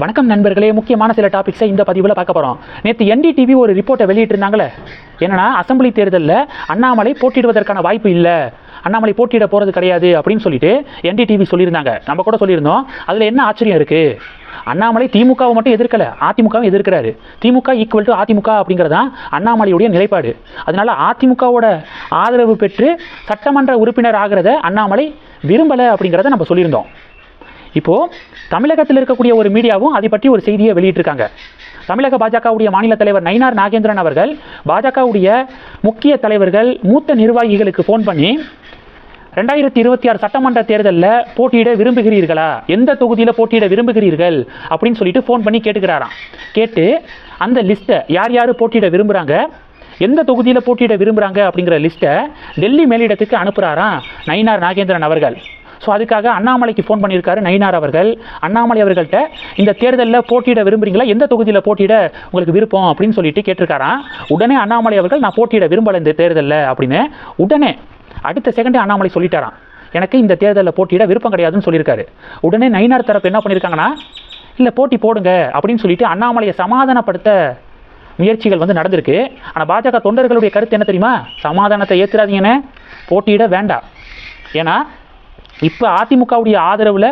வணக்கம் நண்பர்களே. முக்கியமான சில டாபிக்ஸை இந்த பதிவில் பார்க்க போகிறோம் நேற்று என்டிடிவி ஒரு ரிப்போர்ட்டை வெளியிட்டிருந்தாங்களே. என்னன்னா அசம்பிளி தேர்தலில் அண்ணாமலை போட்டியிடுவதற்கான வாய்ப்பு இல்லை. அண்ணாமலை போட்டியிட போகிறது கிடையாது அப்படின்னு சொல்லிட்டு என்டிடிவி சொல்லியிருந்தாங்க. நம்ம கூட சொல்லியிருந்தோம். அதில் என்ன ஆச்சரியம் இருக்குது அண்ணாமலை திமுகவை மட்டும் எதிர்க்கல. அதிமுகவும் எதிர்க்கிறாரு. திமுக ஈக்குவல் டு அதிமுக அப்படிங்கிறது தான் அண்ணாமலையுடைய நிலைப்பாடு. அதனால அதிமுகவோட ஆதரவு பெற்று சட்டமன்ற உறுப்பினர் ஆகிறத அண்ணாமலை விரும்பலை அப்படிங்கிறத நம்ம சொல்லியிருந்தோம். இப்போது தமிழகத்தில் இருக்கக்கூடிய ஒரு மீடியாவும் அதை பற்றி ஒரு செய்தியை வெளியிட்டிருக்காங்க. தமிழக பாஜகவுடைய மாநில தலைவர் நயினார் நாகேந்திரன் அவர்கள் பாஜகவுடைய முக்கிய தலைவர்கள் மூத்த நிர்வாகிகளுக்கு ஃபோன் பண்ணி ரெண்டாயிரத்தி இருபத்தி ஆறு சட்டமன்ற தேர்தலில் போட்டியிட விரும்புகிறீர்களா? எந்த தொகுதியில் போட்டியிட விரும்புகிறீர்கள்? அப்படின்னு சொல்லிட்டு ஃபோன் பண்ணி கேட்டுக்கிறாராம். கேட்டு அந்த லிஸ்ட்டை யார் யார் போட்டியிட விரும்புகிறாங்க எந்த தொகுதியில் போட்டியிட விரும்புகிறாங்க அப்படிங்கிற லிஸ்ட்டை டெல்லி மேலிடத்துக்கு அனுப்புகிறாராம் நயினார் நாகேந்திரன் அவர்கள். ஸோ அதுக்காக அண்ணாமலைக்கு ஃபோன் பண்ணியிருக்காரு நயினார் அவர்கள். அண்ணாமலை அவர்கள்ட்ட இந்த தேர்தலில் போட்டியிட விரும்புறீங்களா? எந்த தொகுதியில் போட்டியிட உங்களுக்கு விருப்பம்? அப்படின்னு சொல்லிட்டு கேட்டிருக்காராம். உடனே அண்ணாமலை அவர்கள் நான் போட்டியிட விரும்பலை இந்த தேர்தலில் அப்படின்னு. உடனே அடுத்த செகண்டே அண்ணாமலை சொல்லிட்டாராம். எனக்கு இந்த தேர்தலில் போட்டியிட விருப்பம் கிடையாதுன்னு சொல்லியிருக்காரு. உடனே நயினார் தரப்பு என்ன பண்ணியிருக்காங்கன்னா இல்லை போட்டி போடுங்க அப்படின்னு சொல்லிட்டு அண்ணாமலையை சமாதானப்படுத்த முயற்சிகள் வந்து நடந்திருக்கு. ஆனால் பாஜக தொண்டர்களுடைய கருத்து என்ன தெரியுமா? சமாதானத்தை ஏற்றுறாதீங்கன்னு போட்டியிட வேண்டாம். ஏன்னா இப்போ அதிமுகவுடைய ஆதரவில்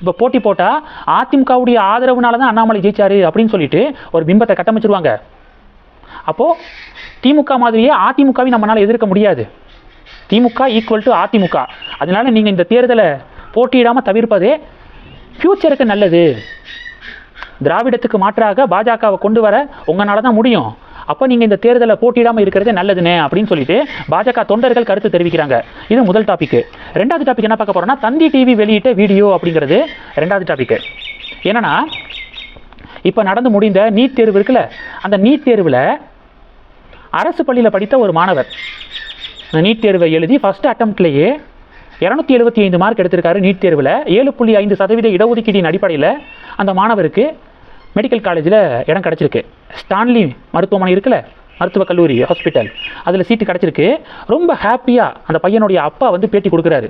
இப்போ போட்டி போட்டால் அதிமுகவுடைய ஆதரவுனால தான் அண்ணாமலை ஜெயிச்சாரு அப்படின்னு சொல்லிட்டு ஒரு பிம்பத்தை கட்டமைச்சிருவாங்க. அப்போது திமுக மாதிரியே அதிமுகவை நம்மளால் எதிர்க்க முடியாது. DMK equal to AIADMK. அதனால நீங்கள் இந்த தேர்தலை போட்டியிடாமல் தவிர்ப்பதே ஃப்யூச்சருக்கு நல்லது. திராவிடத்துக்கு மாற்றாக பாஜகவை கொண்டு வர உங்களால் தான் முடியும். அப்போ நீங்கள் இந்த தேர்தலை போட்டியிடாமல் இருக்கிறது நல்லதுனே அப்படின்னு சொல்லிட்டு பாஜக தொண்டர்கள் கருத்து தெரிவிக்கிறாங்க. இது முதல் டாபிக் ரெண்டாவது டாபிக் என்ன பார்க்க போகிறோம்னா தந்தி டிவி வெளியிட்ட வீடியோ அப்படிங்கிறது ரெண்டாவது டாபிக் என்னன்னா இப்போ நடந்து முடிந்த நீட் தேர்வு இருக்குல்ல அந்த நீட் தேர்வில் அரசு பள்ளியில் படித்த ஒரு மாணவர். நீட் தேர்வை எழுதி ஃபஸ்ட் அட்டம்ப்ட்லேயே இரநூத்தி எழுபத்தி ஐந்து மார்க் எடுத்திருக்காரு நீட் தேர்வில். ஏழு புள்ளி ஐந்து சதவீத இடஒதுக்கீட்டின் அடிப்படையில் அந்த மாணவருக்கு மெடிக்கல் காலேஜில் இடம் கிடச்சிருக்கு. ஸ்டான்லி மருத்துவமனை இருக்குல்ல மருத்துவக் கல்லூரி ஹாஸ்பிட்டல் அதில் சீட்டு கிடச்சிருக்கு. ரொம்ப ஹாப்பியாக அந்த பையனுடைய அப்பா வந்து பேட்டி கொடுக்குறாரு.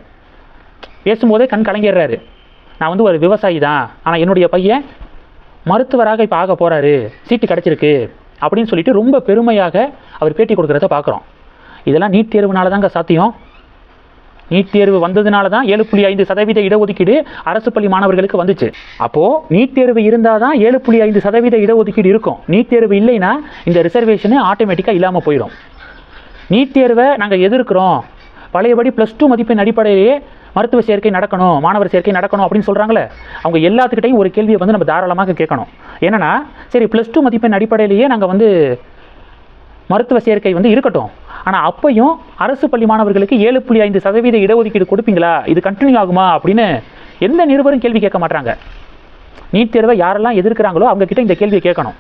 பேசும்போதே கண் கலங்கிடுறாரு. நான் வந்து ஒரு விவசாயி தான் ஆனால் என்னுடைய பையன் மருத்துவராக இப்போ ஆக போகிறாரு சீட்டு கிடச்சிருக்கு அப்படின்னு சொல்லிட்டு ரொம்ப பெருமையாக அவர் பேட்டி கொடுக்குறத பார்க்குறோம் இதெல்லாம் நீட் தேர்வுனால தாங்க சாத்தியம். நீட் தேர்வு வந்ததுனால தான் ஏழு புள்ளி ஐந்து சதவீத இடஒதுக்கீடு அரசு பள்ளி மாணவர்களுக்கு வந்துச்சு. அப்போது நீட் தேர்வு இருந்தால் தான் ஏழு புள்ளி ஐந்து சதவீத இடஒதுக்கீடு இருக்கும். நீட் தேர்வு இல்லைன்னா இந்த ரிசர்வேஷனு ஆட்டோமேட்டிக்காக இல்லாமல் போயிடும். நீட் தேர்வை நாங்கள் எதிர்க்கிறோம். பழையபடி ப்ளஸ் டூ மதிப்பெண் அடிப்படையிலேயே மருத்துவ சேர்க்கை நடக்கணும் மாணவர் சேர்க்கை நடக்கணும் அப்படின்னு சொல்கிறாங்களே அவங்க எல்லாத்துக்கிட்டையும் ஒரு கேள்வியை வந்து நம்ம தாராளமாக கேட்கணும். என்னன்னா சரி ப்ளஸ் டூ மதிப்பெண் அடிப்படையிலேயே நாங்கள் வந்து மருத்துவ சேர்க்கை வந்து இருக்கட்டும். ஆனால் அப்பையும் அரசு பள்ளி மாணவர்களுக்கு ஏழு புள்ளி ஐந்து சதவீத இடஒதுக்கீடு கொடுப்பீங்களா? இது கண்டினியூ ஆகுமா? அப்படின்னு எந்த நிருபரும் கேள்வி கேட்க மாட்டாங்க நீட் தேர்வை யாரெல்லாம் எதிர்க்கிறாங்களோ அவங்கக்கிட்ட இந்த கேள்வியை கேட்கணும்.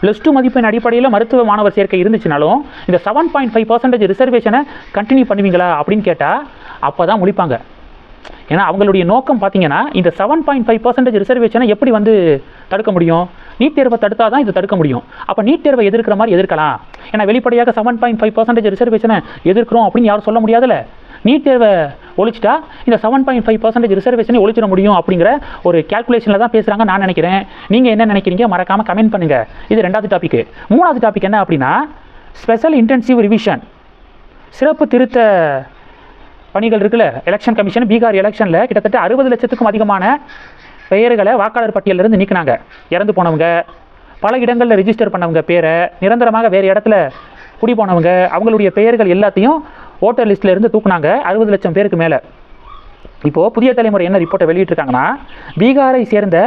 ப்ளஸ் டூ மதிப்பெண் அடிப்படையில் மருத்துவ மாணவர் சேர்க்கை இருந்துச்சுனாலும் இந்த செவன் பாயிண்ட் ஃபைவ் பர்சன்டேஜ் ரிசர்வேஷனை கண்டினியூ பண்ணுவீங்களா? அப்படின்னு கேட்டால் அப்போ தான் முடிப்பாங்க. ஏன்னா அவங்களுடைய நோக்கம் பார்த்தீங்கன்னா இந்த செவன் பாயிண்ட் ஃபைவ் பர்சன்டேஜ் ரிசர்வேஷனை எப்படி வந்து தடுக்க முடியும்? நீட் தேர்வை தடுத்தால் தான் இதை தடுக்க முடியும். அப்போ நீட் தேர்வை எதிர்க்கிற மாதிரி எதிர்க்கலாம். ஏன்னா வெளிப்படையாக செவன் பாயிண்ட் ஃபைவ் பர்சன்டேஜ் ரிசர்வேஷனை எதிர்க்கிறோம் அப்படின்னு யாரும் சொல்ல முடியாதுல்ல. நீட் தேர்வை ஒழிச்சிட்டா இந்த செவன் பாயிண்ட் ஃபைவ் பர்சன்டேஜ் ரிசர்வேஷனை ஒழிச்சிட முடியும் அப்படிங்கிற ஒரு கேல்குலேஷனில் தான் பேசுகிறாங்க நான் நினைக்கிறேன். நீங்கள் என்ன நினைக்கிறீங்க? மறக்காமல் கமெண்ட் பண்ணுங்கள் இது ரெண்டாவது டாபிக் மூணாவது டாபிக் என்ன அப்படின்னா ஸ்பெஷல் இன்டென்சிவ் ரிவிஷன் சிறப்பு திருத்த பணிகள் இருக்குல்ல எலெக்ஷன் கமிஷன் பீகார் எலெக்ஷனில் கிட்டத்தட்ட அறுபது லட்சத்துக்கும் அதிகமான பெயர்களை வாக்காளர் பட்டியலிருந்து நீக்கினாங்க. இறந்து போனவங்க. பல இடங்களில் ரிஜிஸ்டர் பண்ணவங்க பேரை நிரந்தரமாக வேறு இடத்துல குடி போனவங்க அவங்களுடைய பெயர்கள் எல்லாத்தையும் ஓட்டர் லிஸ்ட்டில் இருந்து தூக்குனாங்க அறுபது லட்சம் பேருக்கு மேலே. இப்போது புதிய தலைமுறை என்ன ரிப்போர்ட்டை வெளியிட்டிருக்காங்கன்னா பீகாரை சேர்ந்த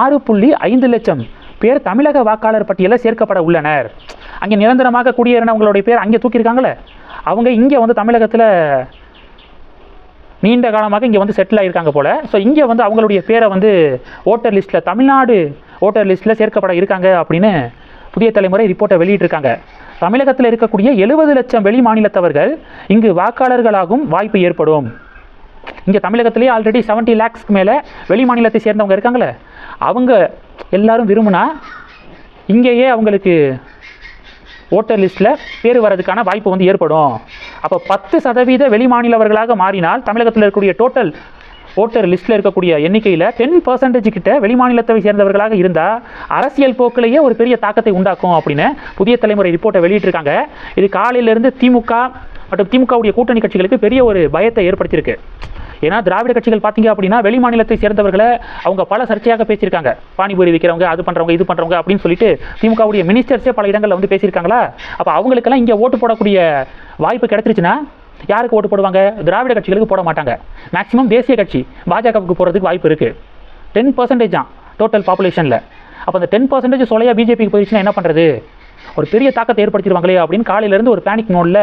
ஆறு புள்ளி ஐந்து லட்சம் பேர் தமிழக வாக்காளர் பட்டியலில் சேர்க்கப்பட உள்ளனர். அங்கே நிரந்தரமாக குடியேறினவங்களுடைய பேர் அங்கே தூக்கியிருக்காங்களே? அவங்க இங்கே வந்து தமிழகத்தில் நீண்ட காலமாக இங்கே வந்து செட்டில் ஆகியிருக்காங்க போல். ஸோ இங்கே வந்து அவங்களுடைய பேரை வந்து ஓட்டர் லிஸ்ட்டில் தமிழ்நாடு ஓட்டர் லிஸ்ட்டில் சேர்க்கப்பட இருக்காங்க அப்படின்னு புதிய தலைமுறை ரிப்போர்ட்டை வெளியிட்டிருக்காங்க. தமிழகத்தில் இருக்கக்கூடிய எழுபது லட்சம் வெளி மாநிலத்தவர்கள் இங்கு வாக்காளர்களாகும் வாய்ப்பு ஏற்படும். இங்கே தமிழகத்திலேயே ஆல்ரெடி 70 லேக்ஸ்க்கு மேலே வெளி மாநிலத்தை சேர்ந்தவங்க இருக்காங்களே. அவங்க எல்லாரும் விரும்புனா இங்கேயே அவங்களுக்கு ஓட்டர் லிஸ்ட்டில் பேர் வர்றதுக்கான வாய்ப்பு வந்து ஏற்படும். அப்போ பத்து சதவீத வெளிமாநிலவர்களாக மாறினால் தமிழகத்தில் இருக்கக்கூடிய டோட்டல் ஓட்டர் லிஸ்ட்டில் இருக்கக்கூடிய எண்ணிக்கையில் டென் பர்சன்டேஜ் கிட்ட வெளிமாநிலத்தை சேர்ந்தவர்களாக இருந்தால் அரசியல் போக்கிலேயே ஒரு பெரிய தாக்கத்தை உண்டாக்கும் அப்படின்னு புதிய தலைமுறை ரிப்போர்ட்டை வெளியிட்டிருக்காங்க. இது காலையிலேருந்து திமுக மற்றும் திமுகவுடைய கூட்டணி கட்சிகளுக்கு பெரிய ஒரு பயத்தை ஏற்படுத்தியிருக்கு. ஏன்னா திராவிட கட்சிகள் பார்த்தீங்க அப்படின்னா வெளி மாநிலத்தை சேர்ந்தவர்களை அவங்க பல சர்ச்சையாக பேசியிருக்காங்க. பானிபூரி விற்கிறவங்க அது பண்ணுறவங்க இது பண்ணுறவங்க அப்படின்னு சொல்லிட்டு திமுகவுடைய மினிஸ்டர்ஸே பல இடங்களில் வந்து பேசியிருக்காங்களா? அப்போ அவங்களுக்கெல்லாம் இங்கே ஓட்டு போடக்கூடிய வாய்ப்பு கிடைச்சிருச்சுன்னா யாருக்கு ஓட்டு போடுவாங்க? திராவிட கட்சிகளுக்கு போட மாட்டாங்க. மேக்ஸிமம் தேசிய கட்சி பாஜகவுக்கு போகிறதுக்கு வாய்ப்பு இருக்குது டென் பர்சன்டேஜ் தான் டோட்டல் பாப்புலேஷனில் அப்போ அந்த டென் பர்சன்டேஜ் சொல்லையா பிஜேபிக்கு போயிடுச்சுன்னா என்ன பண்ணுறது ஒரு பெரிய தாக்கத்தை ஏற்படுத்திடுவாங்களே அப்படின்னு காலையிலேருந்து ஒரு பேனிக் மோடில்